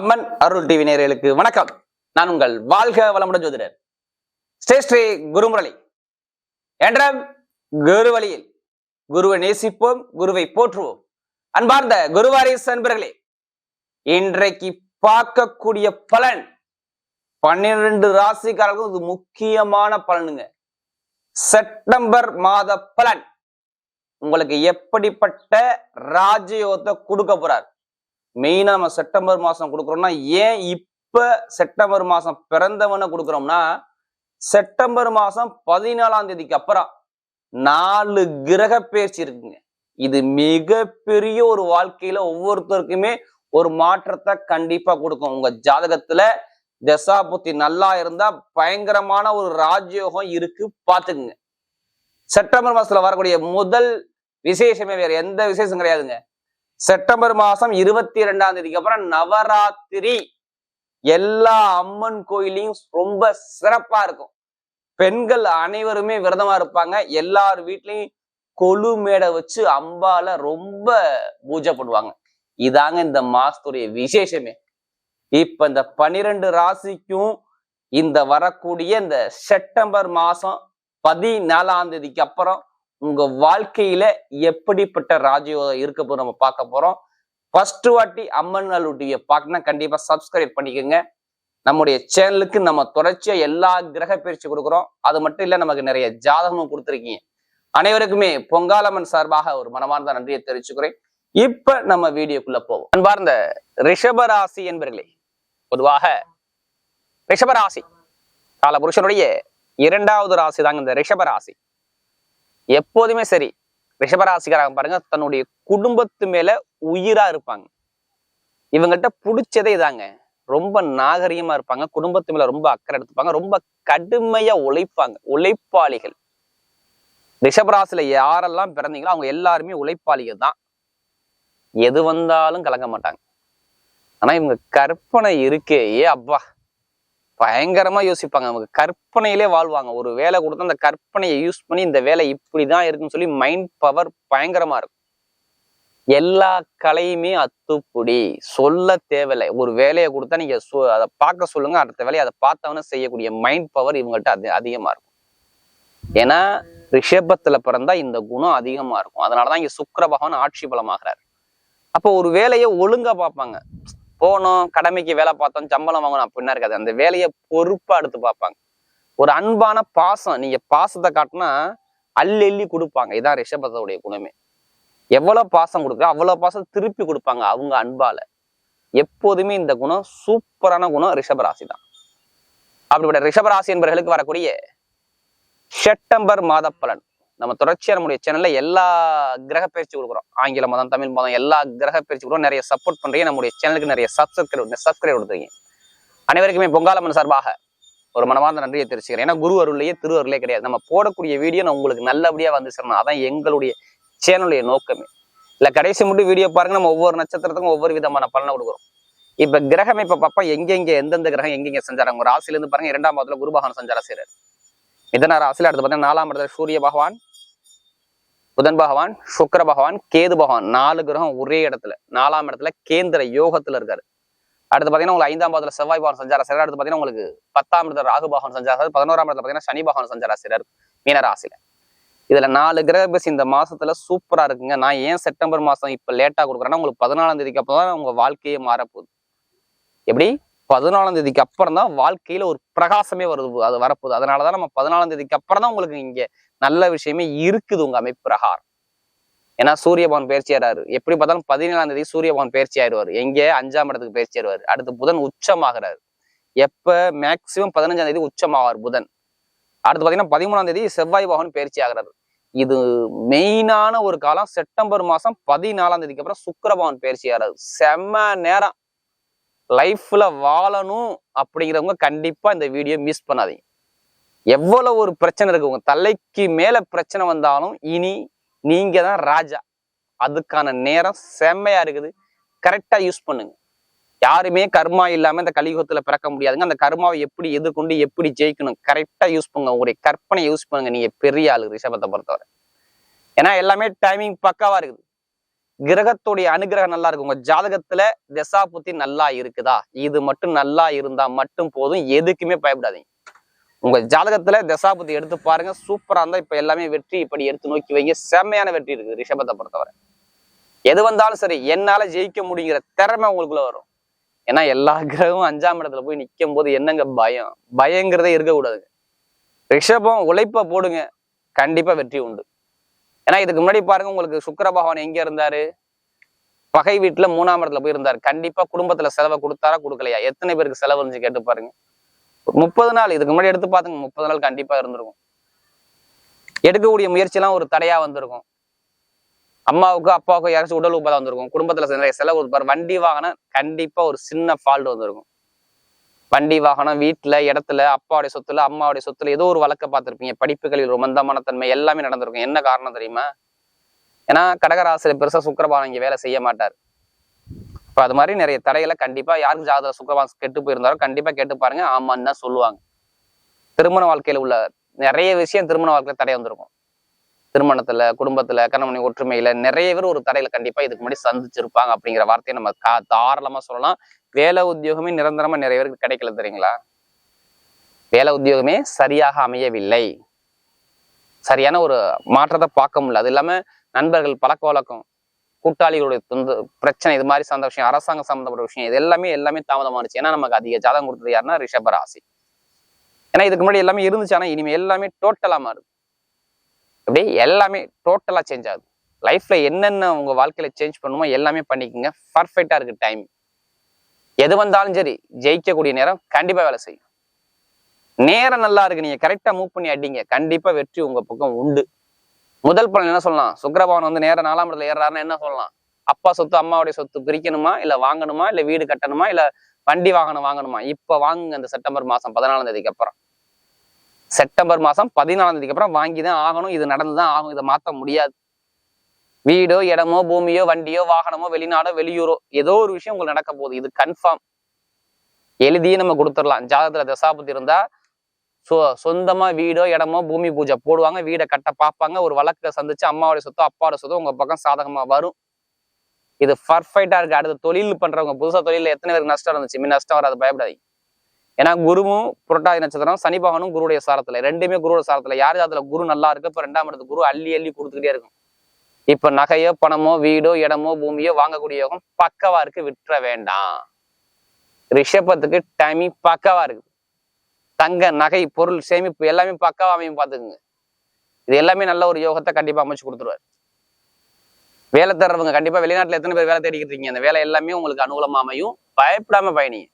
அம்மன் அருள் TV நேர்களுக்கு வணக்கம். நான் உங்கள் வாழ்க வளமுடன் ஜோதிடர். ஸ்ரீ ஸ்ரீ குருமுரளி. என்ற குரு வழியில் குருவை நேசிப்போம் குருவை போற்றுவோம். அன்பார்ந்த குருவாரிஸ் அன்பர்களே இன்றைக்கு பார்க்கக்கூடிய பலன் பன்னிரண்டு ராசிக்காரர்களும் இது முக்கியமான பலனுங்க. செப்டம்பர் மாத பலன். உங்களுக்கு எப்படிப்பட்ட ராஜயோகத்தை கொடுக்க போறார்? மெயினா நம்ம செப்டம்பர் மாசம் கொடுக்குறோம்னா ஏன் இப்ப செப்டம்பர் மாசம் பிறந்தவன கொடுக்குறோம்னா செப்டம்பர் மாசம் பதினாலாம் தேதிக்கு அப்புறம் நாலு கிரக பயிற்சி இருக்குங்க. இது மிகப்பெரிய ஒரு வாழ்க்கையில ஒவ்வொருத்தருக்குமே ஒரு மாற்றத்தை கண்டிப்பா கொடுக்கும். உங்க ஜாதகத்துல தசாபுத்தி நல்லா இருந்தா பயங்கரமான ஒரு ராஜயோகம் இருக்கு பாத்துக்குங்க செப்டம்பர் மாசத்துல வரக்கூடிய முதல் விசேஷமே வேற எந்த விசேஷம் கிடையாதுங்க. செப்டம்பர் மாசம் இருபத்தி ரெண்டாம் தேதிக்கு அப்புறம் நவராத்திரி. எல்லா அம்மன் கோயிலையும் ரொம்ப சிறப்பா இருக்கும். பெண்கள் அனைவருமே விரதமா இருப்பாங்க. எல்லார் வீட்லயும் கொலு மேடை வச்சு அம்பால ரொம்ப பூஜை பண்ணுவாங்க. இதாங்க இந்த மாசத்துடைய விசேஷமே. இப்ப இந்த பனிரெண்டு ராசிக்கும் இந்த வரக்கூடிய இந்த செப்டம்பர் மாசம் பதினாலாம் தேதிக்கு அப்புறம் உங்க வாழ்க்கையில எப்படிப்பட்ட ராஜயோகம் இருக்க போது நம்ம பார்க்க போறோம். ஃபர்ஸ்ட் வாட்டி அம்மன் டிவியை பார்க்கணும் கண்டிப்பா சப்ஸ்கிரைப் பண்ணிக்கோங்க. நம்முடைய சேனலுக்கு நம்ம தொடர்ச்சியா எல்லா கிரக பயிற்சி கொடுக்குறோம். அது மட்டும் இல்ல நமக்கு நிறைய ஜாதகமும் கொடுத்துருக்கீங்க. அனைவருக்குமே பொங்காலம்மன் சார்பாக ஒரு மனமார்ந்த நன்றியை தெரிவிச்சுக்கிறேன். இப்ப நம்ம வீடியோக்குள்ள போவோம். அன்பார்ந்த ரிஷபராசி என்பர்களே பொதுவாக ரிஷபராசி கால புருஷனுடைய இரண்டாவது ராசி தாங்க இந்த ரிஷபராசி. எப்போதுமே சரி. ரிஷபராசிக்காரங்க பாருங்க தன்னுடைய குடும்பத்து மேல உயிரா இருப்பாங்க. இவங்கள்ட்ட பிடிச்சதே இதாங்க. ரொம்ப நாகரிகமா இருப்பாங்க குடும்பத்து மேல ரொம்ப அக்கறை எடுத்துப்பாங்க ரொம்ப கடுமையா உழைப்பாங்க உழைப்பாளிகள். ரிஷபராசில யாரெல்லாம் பிறந்தீங்களோ அவங்க எல்லாருமே உழைப்பாளிகள் தான். எது வந்தாலும் கலங்க மாட்டாங்க. ஆனா இவங்க கற்பனை இருக்கே ஏ அப்பா பயங்கரமா யோசிப்பாங்க. அவங்க கற்பனையிலே வாழ்வாங்க. ஒரு வேலை கொடுத்தா அந்த கற்பனையை யூஸ் பண்ணி இந்த வேலை இப்படிதான் இருக்குன்னு சொல்லி மைண்ட் பவர் பயங்கரமா இருக்கும். எல்லா கலையுமே அத்துப்புடி. சொல்ல தேவையில்லை. ஒரு வேலையை கொடுத்தா நீங்க சொ- அதை பார்க்க சொல்லுங்க. அடுத்த வேலையை அதை பார்த்தவன செய்யக்கூடிய மைண்ட் பவர் இவங்கள்ட்ட அது அதிகமா இருக்கும். ஏன்னா ரிஷபத்துல பிறந்தா இந்த குணம் அதிகமா இருக்கும். அதனாலதான் இங்க சுக்கர பகவான் ஆட்சி பலமாகிறார். அப்போ ஒரு வேலையை ஒழுங்கா பார்ப்பாங்க. போனோம் கடமைக்கு வேலை பார்த்தோம் சம்பளம் வாங்கணும் அப்படின்னா இருக்காது. அந்த வேலையை பொறுப்பா எடுத்து பார்ப்பாங்க. ஒரு அன்பான பாசம் நீங்க பாசத்தை காட்டினா அள்ளி அள்ளி கொடுப்பாங்க. இதான் ரிஷபத்தோடைய குணமே. எவ்வளவு பாசம் கொடுக்குறோ அவ்வளவு பாசம் திருப்பி கொடுப்பாங்க அவங்க அன்பால. எப்போதுமே இந்த குணம் சூப்பரான குணம் ரிஷபராசி தான். அப்படிப்பட்ட ரிஷபராசி என்பவர்களுக்கு வரக்கூடிய செப்டம்பர் மாத பலன். நம்ம தொடர்ச்சியாக நம்முடைய சேனல்ல எல்லா கிரக பயிற்சி கொடுக்குறோம். ஆங்கில மதம் தமிழ் மதம் எல்லா கிரக பயிற்சி கொடுக்குறோம். நிறைய சப்போர்ட் பண்ணுறீங்க நம்முடைய சேனலுக்கு நிறைய சப்ஸ்கிரைப் சப்ஸ்கிரைப் கொடுத்துருக்கீங்க அனைவருக்குமே பொங்காலம்மன் சார்பாக ஒரு மனமார்ந்த நன்றியை தெரிவிச்சுக்கிறேன். ஏன்னா குரு அருளையே திரு அருளே கிடையாது. நம்ம போடக்கூடிய வீடியோ நான் உங்களுக்கு நல்லபடியா வந்து சேரணும். அதான் எங்களுடைய சேனலுடைய நோக்கமே. இல்லை கடைசி மட்டும் வீடியோ பாருங்க. நம்ம ஒவ்வொரு நட்சத்திரத்துக்கும் ஒவ்வொரு விதமான பலனை கொடுக்குறோம். இப்ப கிரகம் இப்போ பாப்பா எங்கெங்கே எந்தெந்த கிரகம் எங்கெங்க சஞ்சாரம் ஒரு ராசில இருந்து பாருங்க. இரண்டாம் பாதத்துல குரு பகவான் சஞ்சாரம் செய்கிறார் மிதன ராசியில் அடுத்து பார்த்தீங்கன்னா நாலாம் இடத்துல சூரிய பகவான் புதன் பகவான் சுக்கர பகவான் கேது பகவான். நாலு கிரகம் ஒரே இடத்துல நாலாம் இடத்துல கேந்திர யோகத்துல இருக்காரு. அடுத்து பாத்தீங்கன்னா உங்களுக்கு ஐந்தாம் பாதத்தில் செவ்வாய் பகவான் சஞ்சார சிறார் அடுத்து பாத்தீங்கன்னா உங்களுக்கு பத்தாம் இடத்துல ராகு பகவான் சஞ்சார பதினோராம் இடத்துல பாத்தீங்கன்னா சனி பகவான் சஞ்சார சிறார் மீனராசியில இதுல நாலு கிரக இந்த மாசத்துல சூப்பரா இருக்குங்க. நான் ஏன் செப்டம்பர் மாசம் இப்ப லேட்டா கொடுக்குறேன்னா உங்களுக்கு பதினாலாம் தேதிக்கு அப்புறம் தான் உங்க வாழ்க்கையே மாறப்போகுது. எப்படி? பதினாலாம் தேதிக்கு அப்புறம் தான் வாழ்க்கையில ஒரு பிரகாசமே வருது அது வரப்போகுது. அதனாலதான் நம்ம பதினாலாம் தேதிக்கு அப்புறம் தான் உங்களுக்கு இங்க நல்ல விஷயமே இருக்குது உங்க அமைப்பு பிரகாரம். ஏன்னா சூரியபவன் பயிற்சி ஆறாரு. எப்படி பார்த்தாலும் பதினேழாம் தேதி சூரியபவன் பயிற்சி ஆயிடுவார். எங்கே? அஞ்சாம் இடத்துக்கு பயிற்சி ஆயிடுவார். அடுத்து புதன் உச்சமாகிறாரு. எப்ப? மேக்சிமம் பதினஞ்சாம் தேதி உச்சமாவார் புதன். அடுத்து பாத்தீங்கன்னா பதிமூணாம் தேதி செவ்வாய் பகவான் பயிற்சி ஆகிறாரு. இது மெயினான ஒரு காலம். செப்டம்பர் மாசம் பதினாலாம் தேதிக்கு அப்புறம் சுக்கரபவன் பயிற்சி ஆகிறாரு செம்ம நேரம். லைஃப்பில் வாழணும் அப்படிங்கிறவங்க கண்டிப்பாக இந்த வீடியோ மிஸ் பண்ணாதீங்க. எவ்வளோ ஒரு பிரச்சனை இருக்குது உங்கள் தலைக்கு மேலே பிரச்சனை வந்தாலும் இனி நீங்கள் தான் ராஜா. அதுக்கான நேரம் செம்மையாக இருக்குது. கரெக்டாக யூஸ் பண்ணுங்க. யாருமே கர்மா இல்லாமல் இந்த கலியுகத்தில் பிறக்க முடியாதுங்க. அந்த கர்மாவை எப்படி எதிர்கொண்டு எப்படி ஜெயிக்கணும்? கரெக்டாக யூஸ் பண்ணுங்க. உங்களுடைய கற்பனை யூஸ் பண்ணுங்க. நீங்கள் பெரிய ஆளு ரிஷபத்தை பொறுத்தவரை. ஏன்னா எல்லாமே டைமிங் பக்காவாக இருக்குது. கிரகத்துடைய அனுகிரகம் நல்லா இருக்கு. உங்க ஜாதகத்துல திசா புத்தி நல்லா இருக்குதா? இது மட்டும் நல்லா இருந்தா மட்டும் போதும். எதுக்குமே பயப்படாதீங்க. உங்க ஜாதகத்துல திசா புத்தி எடுத்து பாருங்க. சூப்பரா இருந்தா இப்ப எல்லாமே வெற்றி இப்படி எடுத்து நோக்கி வைங்க. செம்மையான வெற்றி இருக்கு ரிஷபத்தை பொறுத்தவரை. எது வந்தாலும் சரி என்னால ஜெயிக்க முடியுங்கிற திறமை உங்களுக்குள்ள வரும். ஏன்னா எல்லா கிரகமும் அஞ்சாம் இடத்துல போய் நிற்கும் போது என்னங்க பயம்? பயங்கிறதே இருக்கக்கூடாதுங்க. ரிஷபம் உழைப்ப போடுங்க. கண்டிப்பா வெற்றி உண்டு. ஏன்னா இதுக்கு முன்னாடி பாருங்க உங்களுக்கு சுக்கர பகவான் எங்க இருந்தாரு? பகை வீட்டுல மூணாம் இடத்துல போயிருந்தாரு. கண்டிப்பா குடும்பத்துல செலவை கொடுத்தாரா கொடுக்கலையா? எத்தனை பேருக்கு செலவு இருந்துச்சு கேட்டு பாருங்க. முப்பது நாள் இதுக்கு முன்னாடி எடுத்து பாத்துங்க முப்பது நாள் கண்டிப்பா இருந்திருக்கும். எடுக்கக்கூடிய முயற்சி எல்லாம் ஒரு தடையா வந்திருக்கும். அம்மாவுக்கு அப்பாவுக்கு யாராச்சும் உடல் உபாதை வந்திருக்கும். குடும்பத்துல நிறைய செலவு கொடுப்பாரு வண்டி வாகனம் கண்டிப்பா ஒரு சின்ன ஃபால்ட் வந்திருக்கும். வண்டி வாகனம் வீட்டில் இடத்துல அப்பாவுடைய சொத்துல அம்மாவுடைய சொத்துல ஏதோ ஒரு வழக்க பார்த்திருப்பீங்க. படிப்புகளில் ஒரு மந்தமான தன்மை எல்லாமே நடந்திருக்கும். என்ன காரணம் தெரியுமா? ஏன்னா கடகராசிரியர் பெருசா சுக்கரபாலம் இங்க வேலை செய்ய மாட்டார். இப்ப அது மாதிரி நிறைய தடைகளை கண்டிப்பா யாருக்கு ஜாதக சுக்கரபாலம் கெட்டு போயிருந்தாரோ கண்டிப்பா கேட்டு பாருங்க. ஆமான்னு தான் சொல்லுவாங்க. திருமண வாழ்க்கையில உள்ள நிறைய விஷயம் திருமண வாழ்க்கையில் தடை வந்திருக்கும். திருமணத்துல குடும்பத்துல கணவனை ஒற்றுமையில நிறைய பேர் ஒரு தடையில கண்டிப்பா இதுக்கு முன்னாடி சந்திச்சிருப்பாங்க அப்படிங்கிற வார்த்தையை நம்ம கா தாராளமா சொல்லலாம். வேலை உத்தியோகமே நிரந்தரமாக நிறைய பேருக்கு கிடைக்கல தெரியுங்களா? வேலை உத்தியோகமே சரியாக அமையவில்லை. சரியான ஒரு மாற்றத்தை பார்க்க முடியல. அது இல்லாமல் நண்பர்கள் பழக்க வழக்கம் கூட்டாளிகளுடைய தொந்த பிரச்சனை இது மாதிரி சார்ந்த விஷயம் அரசாங்கம் சம்மந்தப்பட்ட விஷயம் இது எல்லாமே எல்லாமே தாமதமானுச்சு ஏன்னா நமக்கு அதிக ஜாதகம் கொடுத்தது யாருன்னா ரிஷப ராசி. ஏன்னா இதுக்கு முன்னாடி எல்லாமே இருந்துச்சு. ஆனால் இனிமேல் எல்லாமே டோட்டலாக மாறுது. அப்படி எல்லாமே டோட்டலாக சேஞ்ச் ஆகுது. லைஃப்ல என்னென்ன உங்கள் வாழ்க்கையில சேஞ்ச் பண்ணுமோ எல்லாமே பண்ணிக்கோங்க. பர்ஃபெக்டாக இருக்கு டைம் எது வந்தாலும் சரி ஜெயிக்கக்கூடிய நேரம் கண்டிப்பா வேலை செய்யும். நேரம் நல்லா இருக்கு நீங்க கரெக்டா மூவ் பண்ணி அடிங்க. கண்டிப்பா வெற்றி உங்க பக்கம் உண்டு. முதல் பலன் என்ன சொல்லலாம்? சுக்கரபவன் வந்து நேரம் நாலாம் இடத்துல ஏறாருன்னு என்ன சொல்லலாம்? அப்பா சொத்து அம்மாவுடைய சொத்து பிரிக்கணுமா? இல்ல வாங்கணுமா? இல்ல வீடு கட்டணுமா? இல்ல வண்டி வாகனம் வாங்கணுமா? இப்ப வாங்குங்க இந்த செப்டம்பர் மாசம் பதினாலாம் தேதிக்கு அப்புறம். செப்டம்பர் மாசம் பதினாலாம் தேதிக்கு அப்புறம் வாங்கி தான் ஆகணும். இது நடந்து தான் ஆகும். இதை மாத்த முடியாது. வீடோ இடமோ பூமியோ வண்டியோ வாகனமோ வெளிநாடோ வெளியூரோ ஏதோ ஒரு விஷயம் உங்களுக்கு நடக்க போகுது. இது கன்ஃபார்ம் எழுதியே நம்ம கொடுத்துடலாம். ஜாதகத்துல தசாபதி இருந்தா சோ சொந்தமா வீடோ இடமோ பூமி பூஜை போடுவாங்க. வீடை கட்ட பார்ப்பாங்க. ஒரு வழக்கை சந்திச்சு அம்மாவோட சொத்தோ அப்பாவோட சொத்தோ உங்க பக்கம் சாதகமா வரும். இது பர்ஃபெக்டா இருக்கு. அடுத்த தொழில் பண்றவங்க புதுசா தொழில எத்தனை பேருக்கு நஷ்டம் இருந்துச்சு? மின் நஷ்டம் வராது. பயப்படாதீங்க. ஏன்னா குருவும் புரட்டாதி நட்சத்திரம் சனி பகவானும் குருடைய சாரத்துல. ரெண்டுமே குருவோட சாரத்துல. யார் அதுல குரு நல்லா இருக்கு. இப்ப ரெண்டாம் இடத்து குரு அள்ளி அள்ளி கொடுத்துக்கிட்டே இருக்கும். இப்ப நகையோ பணமோ வீடோ இடமோ பூமியோ வாங்கக்கூடிய யோகம் பக்கவா இருக்கு விட்டுற வேண்டாம். ரிஷபத்துக்கு டைமிங் பக்கவா இருக்கு. தங்க நகை பொருள் சேமிப்பு எல்லாமே பக்கவா அமையும் பாத்துக்குங்க இது எல்லாமே நல்ல ஒரு யோகத்தை கண்டிப்பா அமைச்சு கொடுத்துருவாரு. வேலை தர்றவங்க கண்டிப்பா வெளிநாட்டுல எத்தனை பேர் வேலை தேடிக்கிட்டு இருக்கீங்க? அந்த வேலை எல்லாமே உங்களுக்கு அனுகூலமா அமையும். பயப்படாம பயணிங்க.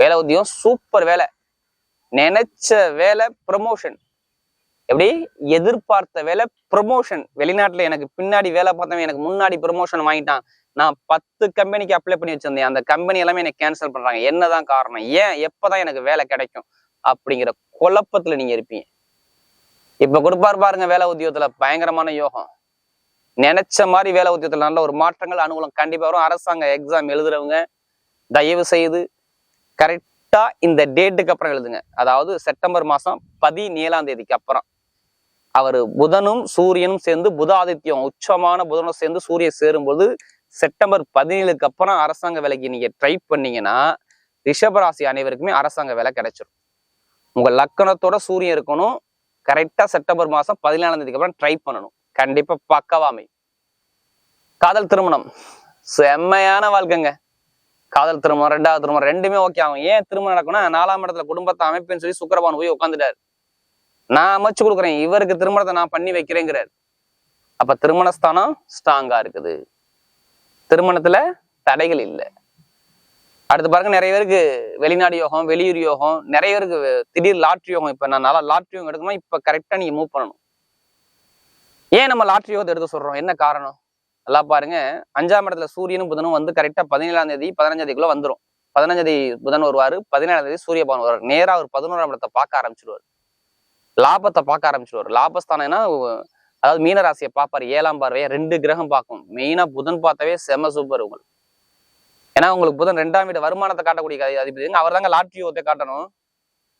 வேலை உத்தியம் சூப்பர் வேலை. நினைச்ச வேலை ப்ரமோஷன் எப்படி? எதிர்பார்த்த வேலை ப்ரொமோஷன் வெளிநாட்டில் எனக்கு பின்னாடி வேலை பார்த்தவன் எனக்கு முன்னாடி ப்ரொமோஷன் வாங்கிட்டான். நான் பத்து கம்பெனிக்கு அப்ளை பண்ணி வச்சிருந்தேன். அந்த கம்பெனி எல்லாமே எனக்கு கேன்சல் பண்ணுறாங்க என்னதான் காரணம்? ஏன்? எப்போதான் எனக்கு வேலை கிடைக்கும்? அப்படிங்கிற குழப்பத்தில் நீங்கள் இருப்பீங்க. இப்போ கொடுப்பாரு பாருங்க வேலை உத்தியோகத்தில். பயங்கரமான யோகம். நினைச்ச மாதிரி வேலை உத்தியோகத்தில் நல்ல ஒரு மாற்றங்கள் அனுகூலம் கண்டிப்பாக வரும். அரசாங்க எக்ஸாம் எழுதுறவங்க தயவு செய்து கரெக்டாக இந்த டேட்டுக்கு அப்புறம் எழுதுங்க. அதாவது செப்டம்பர் மாதம் பதினேழாம் தேதிக்கு அப்புறம். அவர் புதனும் சூரியனும் சேர்ந்து புதாதித்யம் உச்சமான புதனும் சேர்ந்து சூரியன் சேரும்போது செப்டம்பர் பதினேழுக்கு அப்புறம் அரசாங்க வேலைக்கு நீங்க ட்ரை பண்ணீங்கன்னா ரிஷபராசி அனைவருக்குமே அரசாங்க வேலை கிடைச்சிரும். உங்க லக்கணத்தோட சூரியன் இருக்கணும். கரெக்டா செப்டம்பர் மாசம் பதினேழாம் தேதிக்கு அப்புறம் ட்ரை பண்ணணும். கண்டிப்பா பக்கவாமை காதல் திருமணம். செம்மையான வாழ்க்கைங்க. காதல் திருமணம் ரெண்டாவது திருமணம் ரெண்டுமே ஓகே ஆகும். ஏன் திருமணம் நடக்கும்னா நாலாம் இடத்துல குடும்பத்தை அமைப்புன்னு சொல்லி சுக்கரபான் போய் உட்காந்துட்டாரு நான் அமைச்சு கொடுக்குறேன். இவருக்கு திருமணத்தை நான் பண்ணி வைக்கிறேங்கிறார். அப்ப திருமணஸ்தானம் ஸ்ட்ராங்கா இருக்குது. திருமணத்துல தடைகள் இல்லை. அடுத்து பாருங்க நிறைய பேருக்கு வெளிநாடு யோகம் வெளியூர் யோகம் நிறைய பேருக்கு திடீர் லாட்ரி யோகம். இப்ப நான் நல்லா லாட்ரி யோகம் எடுக்கணும் இப்ப கரெக்டா நீங்க மூவ் பண்ணணும். ஏன் நம்ம லாட்ரி யோகத்தை எடுக்க சொல்றோம்? என்ன காரணம்? நல்லா பாருங்க. அஞ்சாம் இடத்துல சூரியனும் புதனும் வந்து கரெக்டா பதினேழாம் தேதி பதினஞ்சாம் தேதிக்குள்ள வந்துரும். பதினஞ்சாம் தேதி புதன் வருவார் பதினேழாம் தேதி சூரிய பவன் வருவார். நேரா ஒரு பதினோராம் இடத்தை பார்க்க ஆரம்பிச்சிருவாரு. லாபத்தை பார்க்க ஆரம்பிச்சிருவாரு. லாபஸ்தானம்னா அதாவது மீனராசியை பார்ப்பார். ஏழாம் பார்வையை ரெண்டு கிரகம் பார்க்கும். மெயினாக புதன் பார்த்தாவே செம சூப்பர் உங்களுக்கு. ஏன்னா உங்களுக்கு புதன் ரெண்டாம் வீடு வருமானத்தை காட்டக்கூடிய கதை அதிபதிங்க அவர் தாங்க லாட்ரி யோகத்தை காட்டணும்.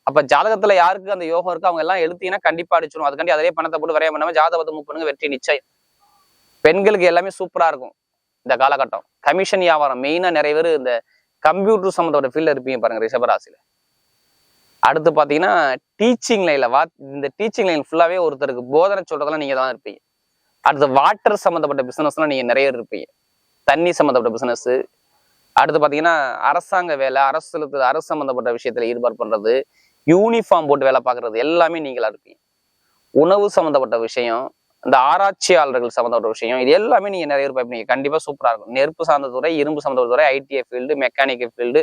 அப்போ ஜாதகத்தில் யாருக்கு அந்த யோகம் இருக்கோ அவங்க எல்லாம் எழுத்தீங்கன்னா கண்டிப்பாக அடிச்சிடும் அதுக்காண்டி அதிலே பணத்தை போட்டு வரைய பண்ணாமல் ஜாதகத்தை மூவ் பண்ணுங்க வெற்றி நிச்சயம். பெண்களுக்கு எல்லாமே சூப்பராக இருக்கும் இந்த காலகட்டம். கமிஷன் வியாபாரம் மெயினாக நிறைய பேர் இந்த கம்ப்யூட்டர் சம்மந்தோட ஃபீல்டில் இருப்பீங்க பாருங்க ரிஷபராசியில் அடுத்து பார்த்தீங்கன்னா டீச்சிங் லைனில் வா இந்த டீச்சிங் லைன் ஃபுல்லாகவே ஒருத்தருக்கு போதனை சொல்கிறதெல்லாம் நீங்கள் தான் இருப்பீங்க. அடுத்து வாட்டர் சம்மந்தப்பட்ட பிஸ்னஸ்லாம் நீங்கள் நிறைய இருப்பீங்க. தண்ணி சம்மந்தப்பட்ட பிஸ்னஸ்ஸு அடுத்து பார்த்தீங்கன்னா அரசாங்க வேலை அரசு அரசு சம்மந்தப்பட்ட விஷயத்துல ஈடுபாடு பண்ணுறது யூனிஃபார்ம் போட்டு வேலை பார்க்குறது எல்லாமே நீங்களாக இருப்பீங்க. உணவு சம்மந்தப்பட்ட விஷயம் இந்த ஆராய்ச்சியாளர்கள் சம்மந்தப்பட்ட விஷயம் இது எல்லாமே நீங்கள் நிறைய பேர் நீங்கள் கண்டிப்பாக சூப்பராக இருக்கும். நெருப்பு சார்ந்த துறை இரும்பு சம்மந்தப்பட்ட துறை ஐடிஐ ஃபீல்டு மெக்கானிக்கல் ஃபீல்டு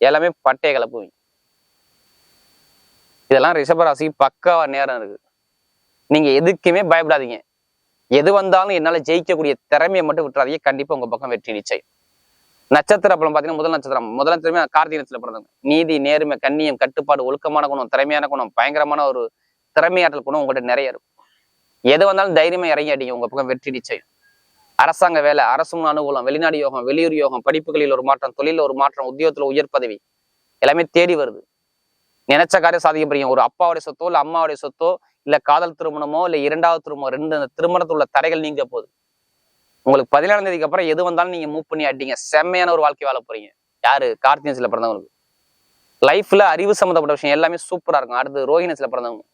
எல்லாமே பட்டைய கலப்புவீங்க. இதெல்லாம் ரிஷபராசிக்கு பக்காவா நேரம் இருக்கு. நீங்க எதுக்குமே பயப்படாதீங்க. எது வந்தாலும் என்னால ஜெயிக்கக்கூடிய திறமையை மட்டும் விட்டுறாதீங்க. கண்டிப்பா உங்க பக்கம் வெற்றி நிச்சயம். நட்சத்திர பலம் பாத்தீங்கன்னா முதல் நட்சத்திரம். முதல் நட்சத்திரமே கார்த்திகை நட்சத்திரம் பிறந்தவங்க. நீதி நேர்மை கண்ணியம் கட்டுப்பாடு ஒழுக்கமான குணம் திறமையான குணம் பயங்கரமான ஒரு திறமையாற்றல் குணம் உங்கள்கிட்ட நிறைய இருக்கும். எது வந்தாலும் தைரியமா இறங்கி அடிங்க. உங்க பக்கம் வெற்றி நிச்சயம். அரசாங்க வேலை அரசு அனுகூலம் வெளிநாடு யோகம் வெளியூர் யோகம் படிப்புகளில் ஒரு மாற்றம் தொழிலில் ஒரு மாற்றம் உத்தியோகத்துல உயர் பதவி எல்லாமே தேடி வருது. நினைச்ச காரியம் சாதிக்க முடியும் ஒரு அப்பாவுடைய சொத்தோ இல்ல அம்மாவுடைய சொத்தோ இல்ல காதல் திருமணமோ இல்ல இரண்டாவது திருமணம் ரெண்டு அந்த திருமணத்துல உள்ள தடைகள் நீங்க போகுது. உங்களுக்கு பதினேழாம் தேதிக்கு அப்புறம் எது வந்தாலும் நீங்க மூவ் பண்ணி அடிங்க செம்மையான ஒரு வாழ்க்கை வாழ போறீங்க. யாரு? கார்த்திகன்ஸ்ல பிறந்தவங்களுக்கு. லைஃப்ல அறிவு சம்மந்தப்பட்ட விஷயம் எல்லாமே சூப்பரா இருக்கும். அடுத்து ரோஹிணஸ்ல பிறந்தவங்க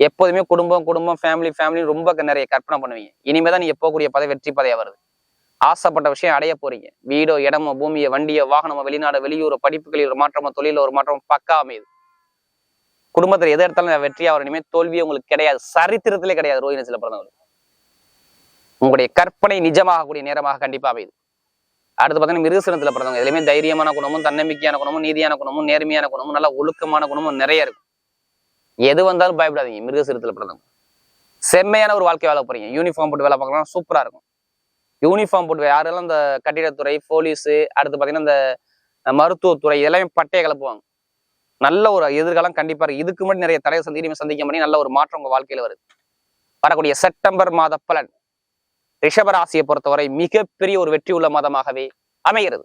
எப்போதுமே குடும்பம் குடும்பம் ஃபேமிலி ஃபேமிலி ரொம்ப நிறைய கற்பனை பண்ணுவீங்க. இனிமே தான் நீங்க போகக்கூடிய பதவி வெற்றி பதவியா வருது. ஆசைப்பட்ட விஷயம் அடைய போறீங்க. வீடோ இடமோ பூமியோ வண்டியோ வாகனமோ வெளிநாடு வெளியூரோ படிப்புகளில் ஒரு மாற்றமோ தொழில ஒரு மாற்றமோ பக்கா அமையுது. குடும்பத்துல எதை எடுத்தாலும் வெற்றியாக வரும் இனிமே தோல்வியே உங்களுக்கு கிடையாது. சரித்திரத்திலே கிடையாது ரோஹிணஸ்ல பிறந்தவங்களுக்கு உங்களுடைய கற்பனை நிஜமாகக்கூடிய நேரமாக கண்டிப்பாக அமையுது. அடுத்து பார்த்தீங்கன்னா மிருகசனத்தில் பிறந்தவங்க. எதுலையுமே தைரியமான குணமும் தன்னம்பிக்கையான குணமும் நீதியான குணமும் நேர்மையான குணமும் நல்லா ஒழுக்கமான குணமும் நிறைய இருக்கும். எது வந்தாலும் பயப்படாதீங்க மிருகசீரத்துல பிறந்தவங்க. செம்மையான ஒரு வாழ்க்கை வாழ போறீங்க. யூனிஃபார்ம் போட்டு வேலை பார்க்கலாம் சூப்பராக இருக்கும். யூனிஃபார்ம் போட்டு யாரெல்லாம் இந்த கட்டிடத்துறை போலீஸு அடுத்து பார்த்தீங்கன்னா இந்த மருத்துவத்துறை எல்லாமே பட்டையை கிளப்புவாங்க நல்ல ஒரு எதிர்காலம் கண்டிப்பாக இதுக்கு முன்னாடி நிறைய தடையை சந்தி சந்திக்க முடியும். நல்ல ஒரு மாற்றம் உங்கள் வாழ்க்கையில் வருது. வரக்கூடிய செப்டம்பர் மாத பலன். ரிஷபராசியை பொறுத்தவரை மிகப்பெரிய ஒரு வெற்றி உள்ள மாதமாகவே அமைகிறது.